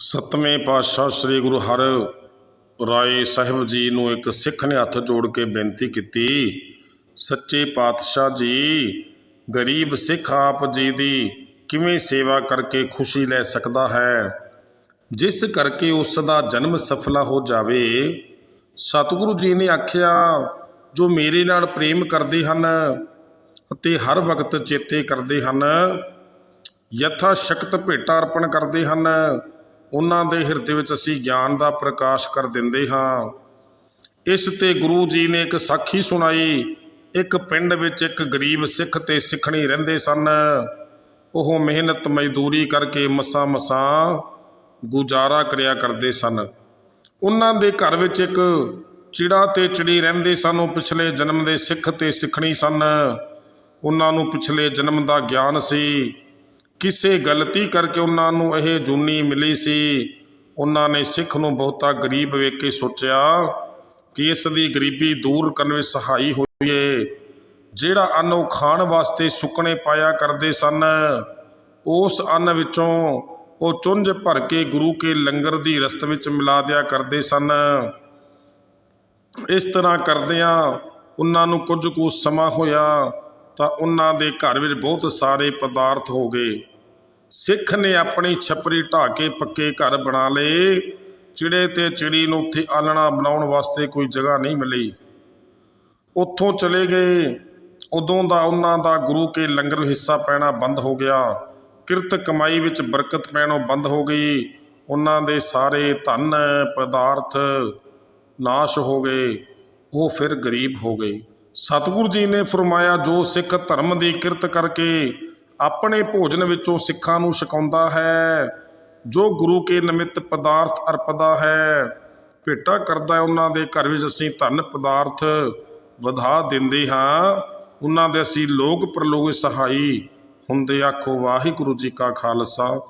ਸਤਵੇਂ ਪਾਤਸ਼ਾਹ ਸ੍ਰੀ ਗੁਰੂ ਹਰ ਰਾਏ ਸਾਹਿਬ ਜੀ ਨੂੰ ਇੱਕ ਸਿੱਖ ਨੇ ਹੱਥ ਜੋੜ ਕੇ ਬੇਨਤੀ ਕੀਤੀ, ਸੱਚੇ ਪਾਤਸ਼ਾਹ ਜੀ, ਗਰੀਬ ਸਿੱਖ ਆਪ ਜੀ ਦੀ ਕਿਵੇਂ ਸੇਵਾ ਕਰਕੇ ਖੁਸ਼ੀ ਲੈ ਸਕਦਾ ਹੈ? ਜਿਸ ਕਰਕੇ ਉਸ ਦਾ ਜਨਮ ਸਫਲਾ ਹੋ ਜਾਵੇ। ਸਤਿਗੁਰੂ ਜੀ ਨੇ ਆਖਿਆ, ਜੋ ਮੇਰੇ ਨਾਲ ਪ੍ਰੇਮ ਕਰਦੇ ਹਨ ਅਤੇ ਹਰ ਵਕਤ ਚੇਤੇ ਕਰਦੇ ਹਨ ਯਥਾ ਸ਼ਕਤ ਭੇਟਾ ਅਰਪਣ ਕਰਦੇ ਹਨ ਉਹਨਾਂ ਦੇ ਹਿਰਦੇ ਵਿੱਚ ਅਸੀਂ ਗਿਆਨ ਦਾ ਪ੍ਰਕਾਸ਼ ਕਰ ਦਿੰਦੇ ਹਾਂ। ਇਸ ਤੇ ਗੁਰੂ ਜੀ ਨੇ ਇੱਕ ਸਾਖੀ ਸੁਣਾਈ। ਇੱਕ ਪਿੰਡ ਵਿੱਚ ਇੱਕ ਗਰੀਬ ਸਿੱਖ ਤੇ ਸਿੱਖਣੀ ਰਹਿੰਦੇ ਸਨ। ਉਹ ਮਿਹਨਤ ਮਜ਼ਦੂਰੀ ਕਰਕੇ ਮਸਾਂ ਮਸਾਂ ਗੁਜ਼ਾਰਾ ਕਰਿਆ ਕਰਦੇ ਸਨ। ਉਹਨਾਂ ਦੇ ਘਰ ਵਿੱਚ ਇੱਕ ਚਿੜਾ ਤੇ ਚਿੜੀ ਰਹਿੰਦੇ ਸਨ। ਉਹ ਪਿਛਲੇ ਜਨਮ ਦੇ ਸਿੱਖ ਤੇ ਸਿੱਖਣੀ ਸਨ। ਉਹਨਾਂ ਨੂੰ ਪਿਛਲੇ ਜਨਮ ਦਾ ਗਿਆਨ ਸੀ। ਕਿਸੇ ਗਲਤੀ ਕਰਕੇ ਉਹਨਾਂ ਨੂੰ ਇਹ ਜੂਨੀ ਮਿਲੀ ਸੀ। ਉਹਨਾਂ ਨੇ ਸਿੱਖ ਨੂੰ ਬਹੁਤਾ ਗਰੀਬ ਵੇਖ ਕੇ ਸੋਚਿਆ ਕਿ ਇਸ ਦੀ ਗਰੀਬੀ ਦੂਰ ਕਰਨ ਵਿੱਚ ਸਹਾਈ ਹੋਈਏ ਜਿਹੜਾ ਅੰਨ ਉਹ ਖਾਣ ਵਾਸਤੇ ਸੁੱਕਣੇ ਪਾਇਆ ਕਰਦੇ ਸਨ, ਉਸ ਅੰਨ ਵਿੱਚੋਂ ਉਹ ਚੁੰਝ ਭਰ ਕੇ ਗੁਰੂ ਕੇ ਲੰਗਰ ਦੀ ਰਸਤ ਵਿੱਚ ਮਿਲਾ ਦਿਆ ਕਰਦੇ ਸਨ। ਇਸ ਤਰ੍ਹਾਂ ਕਰਦਿਆਂ ਉਹਨਾਂ ਨੂੰ ਕੁਝ ਕੁ ਸਮਾਂ ਹੋਇਆ। ਤਾਂ ਉਹਨਾਂ ਦੇ ਘਰ ਵਿੱਚ ਬਹੁਤ ਸਾਰੇ ਪਦਾਰਥ ਹੋ ਗਏ। ਸਿੱਖ ਨੇ ਆਪਣੀ ਛਪਰੀ ਢਾਹ ਕੇ ਪੱਕੇ ਘਰ ਬਣਾ ਲਏ, ਚਿੜੇ ਤੇ ਚਿੜੀ ਨੂੰ ਉੱਥੇ ਆਲਣਾ ਬਣਾਉਣ ਵਾਸਤੇ ਕੋਈ ਜਗ੍ਹਾ ਨਹੀਂ ਮਿਲੀ। ਉੱਥੋਂ ਚਲੇ ਗਏ। ਉਦੋਂ ਦਾ ਉਹਨਾਂ ਦਾ ਗੁਰੂ ਕੇ ਲੰਗਰ ਹਿੱਸਾ ਪੈਣਾ ਬੰਦ ਹੋ ਗਿਆ। ਕਿਰਤ ਕਮਾਈ ਵਿੱਚ ਬਰਕਤ ਪੈਣੋਂ ਬੰਦ ਹੋ ਗਈ। ਉਹਨਾਂ ਦੇ ਸਾਰੇ ਧਨ, ਪਦਾਰਥ ਨਾਸ਼ ਹੋ ਗਏ। ਉਹ ਫਿਰ ਗਰੀਬ ਹੋ ਗਏ। ਸਤਿਗੁਰੂ ਜੀ ਨੇ ਫਰਮਾਇਆ, ਜੋ ਸਿੱਖ ਧਰਮ ਦੀ ਕਿਰਤ ਕਰਕੇ ਆਪਣੇ ਭੋਜਨ ਵਿੱਚੋਂ ਸਿੱਖਾਂ ਨੂੰ ਛਕਾਉਂਦਾ ਹੈ, ਜੋ ਗੁਰੂ ਕੇ ਨਿਮਿਤ ਪਦਾਰਥ ਅਰਪਦਾ ਹੈ, ਭੇਟਾ ਕਰਦਾ ਉਹਨਾਂ ਦੇ ਘਰ ਵਿੱਚ ਅਸੀਂ ਧਨ ਪਦਾਰਥ ਵਧਾ ਦਿੰਦੇ ਹਾਂ। ਉਹਨਾਂ ਦੇ ਅਸੀਂ ਲੋਕ ਪ੍ਰਲੋਕ ਸਹਾਈ ਹੁੰਦੇ ਆਖੋ, ਵਾਹਿਗੁਰੂ ਜੀ ਕਾ ਖਾਲਸਾ।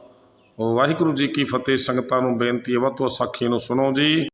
ਵਾਹਿਗੁਰੂ ਜੀ ਕੀ ਫਤਿਹ। ਸੰਗਤਾਂ ਨੂੰ ਬੇਨਤੀ ਹੈ, ਵੱਧ ਤੋਂ ਸਾਖੀ ਨੂੰ ਸੁਣੋ ਜੀ।